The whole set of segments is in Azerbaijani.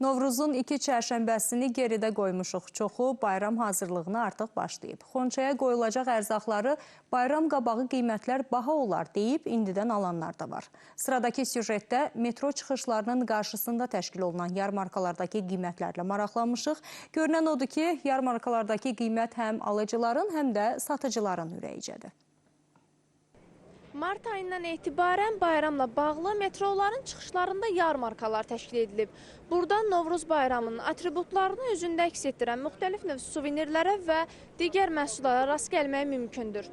Novruzun iki çərşənbəsini geridə qoymuşuq. Çoxu bayram hazırlığına artıq başlayıb. Xonçaya qoyulacaq ərzaqları bayram qabağı qiymətlər baha olar deyib indidən alanlar da var. Sıradakı süjetdə metro çıxışlarının qarşısında təşkil olunan yarmarkalardakı qiymətlərlə maraqlanmışıq. Görünən odur ki, yarmarkalardakı qiymət həm alıcıların, həm də satıcıların ürəyicədir. Mart ayından etibarən bayramla bağlı metroların çıxışlarında yarmarkalar təşkil edilib. Burada Novruz bayramının atributlarını özündə əks etdirən müxtəlif növ suvenirlərə və digər məhsullara rast gəlmək mümkündür.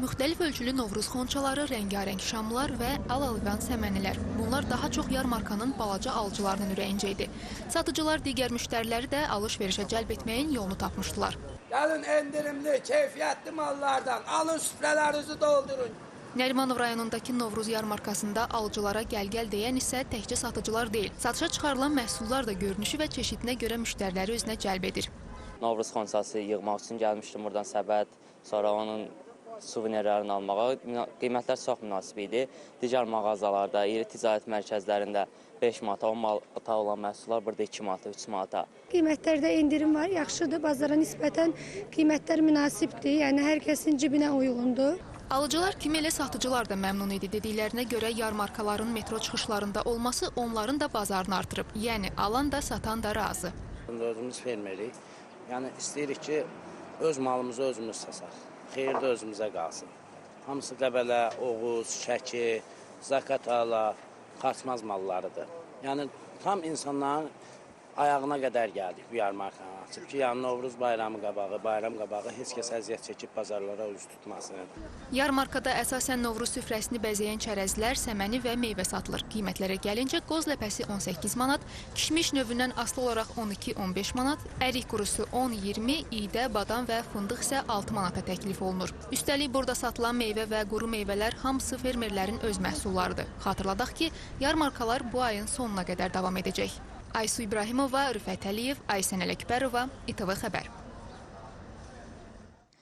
Müxtəlif ölçülü Novruz xonçaları, rəngarəng şamlar və al-alvan səmənilər. Bunlar daha çox yarmarkanın balaca alıcılarının ürəyincə idi. Satıcılar digər müştəriləri də alış-verişə cəlb etməyin yolunu tapmışdılar. Gəlin endirimli, keyfiyyətli mallardan alın süfrələrinizi doldurun. Nərimanov rayonundakı Novruz yarmarkasında alıcılara gəl-gəl deyən isə təkcə satıcılar deyil. Satışa çıxarılan məhsullar da görünüşü və çeşidinə görə müştəriləri özünə cəlb edir. Novruz xonçası yığmaq üçün gəlmişdim buradan səbət, sonra onun suvenirlərini almağa. Qiymətlər çox münasib idi. Digər mağazalarda, iri ticarət mərkəzlərində 5 manata, 10 manata olan məhsullar burada 2 manata, 3 manata. Qiymətlərdə endirim var, yaxşıdır. Bazara nisbətən qiymətlər münasibdir. Yəni hər kəsin cibinə uyğundur. Alıcılar kimi elə satıcılar da məmnun idi dediklərinə görə yarmarkaların metro çıxışlarında olması onların da bazarını artırıb. Yəni alan da satan da razı. Özümüz fermerik. Yəni istəyirik ki, öz malımızı özümüz sasaq. Xeyir də özümüzə qalsın. Hamısı Qəbələ, Oğuz, Şəki, Zakatala, xaçmaz mallarıdır. Yəni tam insanların ayağına qədər gəldik bu yarmarkanı açıb ki, yəni Novruz bayramı qabağı, bayram qabağı heç kəs əziyyət çəkib bazarlara üz tutmasın. Yarmarkada əsasən Novruz süfrəsini bəzəyən çərəzlər, səməni və meyvə satılır. Qiymətlərə gəlincə qoz ləpəsi 18 manat, kişmiş növündən asılı olaraq 12-15 manat, ərik qurusu 10-20, idə, badam və fındıq isə 6 manata təklif olunur. Üstəlik burada satılan meyvə və quru meyvələr hamısı fermerlərin öz məhsullarıdır. Xatırladaq ki, yarmarkalar bu ayın sonuna qədər davam edəcək. Aysu İbrahimova, Rüfət Əliyev, Aysən Ələkbərova, İTV Xəbər.